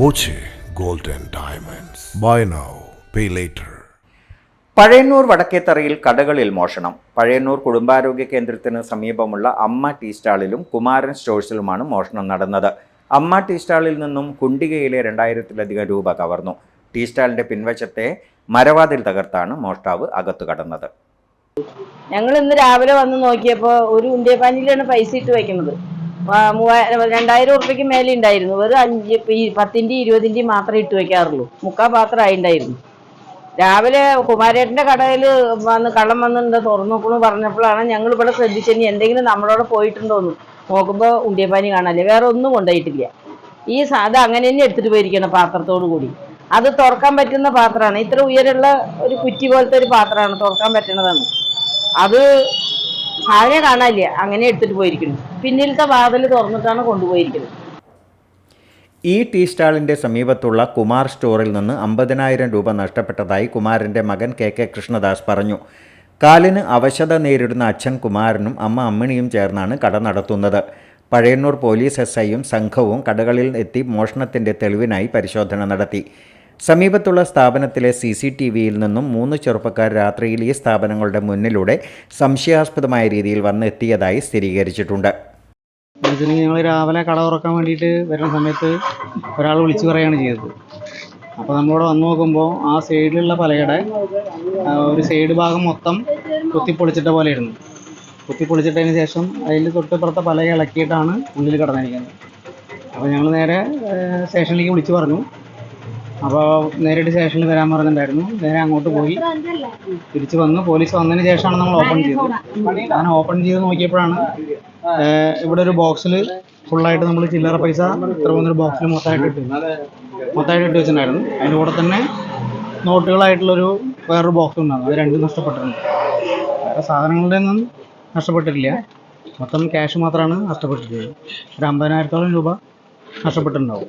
Boche gold and Diamonds. Buy now, pay later. Pazhayannur വടക്കേത്തറയിൽ കടകളിൽ മോഷണം. പഴയന്നൂർ കുടുംബാരോഗ്യ കേന്ദ്രത്തിന് സമീപമുള്ള അമ്മ ടീ സ്റ്റാളിലും കുമാരൻ സ്റ്റോഴ്സിലുമാണ് മോഷണം നടന്നത്. അമ്മ ടീ സ്റ്റാളിൽ നിന്നും കുണ്ടികയിലെ രണ്ടായിരത്തിലധികം രൂപ കവർന്നു. ടീ സ്റ്റാളിന്റെ പിൻവശത്തെ മരവാതിൽ തകർത്താണ് മോഷ്ടാവ് അകത്തു കടന്നത്. ഞങ്ങൾ ഇന്ന് രാവിലെ വന്ന് നോക്കിയപ്പോൾ ഒരു ഉണ്ടിയപ്പാനിലാണ് പൈസ ഇട്ട് വെക്കുന്നത് മൂവായിരം രണ്ടായിരം ഉറുപ്പ്യക്ക് മേലെ ഉണ്ടായിരുന്നു വെറും അഞ്ച് പത്തിന്റെ ഇരുപതിന്റെ മാത്രമേ ഇട്ട് വെക്കാറുള്ളൂ. മുക്കാ പാത്രം ആയിണ്ടായിരുന്നു. രാവിലെ കുമാരേട്ടന്റെ കടയിൽ വന്ന് കള്ളം വന്നിട്ടുണ്ട് തുറന്നു നോക്കണു പറഞ്ഞപ്പോഴാണ് ഞങ്ങൾ ഇവിടെ ശ്രദ്ധിച്ചു ഇനി എന്തെങ്കിലും നമ്മളോട് പോയിട്ടുണ്ടോന്ന് നോക്കുമ്പോൾ ഉണ്ടിയപ്പാനി കാണാല്ലേ വേറെ ഒന്നും കൊണ്ടുപോയിട്ടില്ല. ഈ സാധനം അങ്ങനെ തന്നെ എടുത്തിട്ട് പോയിരിക്കണം പാത്രത്തോടു കൂടി. അത് തുറക്കാൻ പറ്റുന്ന പാത്രമാണ്. ഇത്ര ഉയരമുള്ള ഒരു കുറ്റി പോലത്തെ ഒരു പാത്രമാണ് തുറക്കാൻ പറ്റണതാണ് അത് ആകെ കാണാനില്ല? അങ്ങനെ എടുത്തിട്ട് പോയിരിക്കുന്നു. പിന്നിലത്തെ വാതിൽ തുറന്നിട്ടാണ് കൊണ്ടുപോയിരിക്കുന്നത്. ഈ ടീ സ്റ്റാളിന്റെ സമീപത്തുള്ള കുമാർ സ്റ്റോറിൽ നിന്ന് അമ്പതിനായിരം രൂപ നഷ്ടപ്പെട്ടതായി കുമാരന്റെ മകൻ കെ കെ കൃഷ്ണദാസ് പറഞ്ഞു. കാലിന് അവശത നേരിടുന്ന അച്ഛൻ കുമാരനും അമ്മ അമ്മിണിയും ചേർന്നാണ് കട നടത്തുന്നത്. പഴയന്നൂർ പോലീസ് എസ് ഐയും സംഘവും കടകളിൽ എത്തി മോഷണത്തിന്റെ തെളിവിനായി പരിശോധന നടത്തി. സമീപത്തുള്ള സ്ഥാപനത്തിലെ സി സി ടി വിയിൽ നിന്നും മൂന്ന് ചെറുപ്പക്കാർ രാത്രിയിൽ ഈ സ്ഥാപനങ്ങളുടെ മുന്നിലൂടെ സംശയാസ്പദമായ രീതിയിൽ വന്നെത്തിയതായി സ്ഥിരീകരിച്ചിട്ടുണ്ട്. ഞങ്ങൾ രാവിലെ കട തുറക്കാൻ വേണ്ടിയിട്ട് വരുന്ന സമയത്ത് ഒരാൾ വിളിച്ചു പറയുകയാണ് ചെയ്തത്. അപ്പോൾ നമ്മളിവിടെ വന്ന് നോക്കുമ്പോൾ ആ സൈഡിലുള്ള പലകയുടെ ഒരു സൈഡ് ഭാഗം മൊത്തം കുത്തിപ്പൊളിച്ചിട്ട ഇരുന്നു. കുത്തിപ്പൊളിച്ചിട്ടതിന് ശേഷം അതിൽ തൊട്ടിപ്പുറത്തെ പലക ഇളക്കിയിട്ടാണ് ഉള്ളിൽ കടന്നിരിക്കുന്നത്. അപ്പോൾ ഞങ്ങൾ നേരെ സ്റ്റേഷനിലേക്ക് വിളിച്ചു പറഞ്ഞു. അപ്പോൾ നേരിട്ട് സ്റ്റേഷനിൽ വരാൻ പറഞ്ഞിട്ടുണ്ടായിരുന്നു. നേരെ അങ്ങോട്ട് പോയി. തിരിച്ചു വന്ന്. പോലീസ് വന്നതിന് ശേഷമാണ് നമ്മൾ ഓപ്പൺ ചെയ്തത്. അങ്ങനെ ഓപ്പൺ ചെയ്ത് നോക്കിയപ്പോഴാണ് ഇവിടെ ഒരു ബോക്സിൽ ഫുള്ളായിട്ട് നമ്മൾ ചില്ലറ പൈസ ഇത്ര പോകുന്നൊരു ബോക്സിൽ മൊത്തമായിട്ട് ഇട്ട് മൊത്തമായിട്ട് ഇട്ട് വെച്ചിട്ടുണ്ടായിരുന്നു. അതിന്റെ കൂടെ തന്നെ നോട്ടുകളായിട്ടുള്ളൊരു വേറൊരു ബോക്സ് ഉണ്ടായിരുന്നു. അത് രണ്ടും നഷ്ടപ്പെട്ടിട്ടുണ്ട് വേറെ സാധനങ്ങളുടെ ഒന്നും നഷ്ടപ്പെട്ടിട്ടില്ല. മൊത്തം ക്യാഷ് മാത്രമാണ് നഷ്ടപ്പെട്ടിട്ടുള്ളത്. ഒരു അമ്പതിനായിരത്തോളം രൂപ നഷ്ടപ്പെട്ടിട്ടുണ്ടാവും.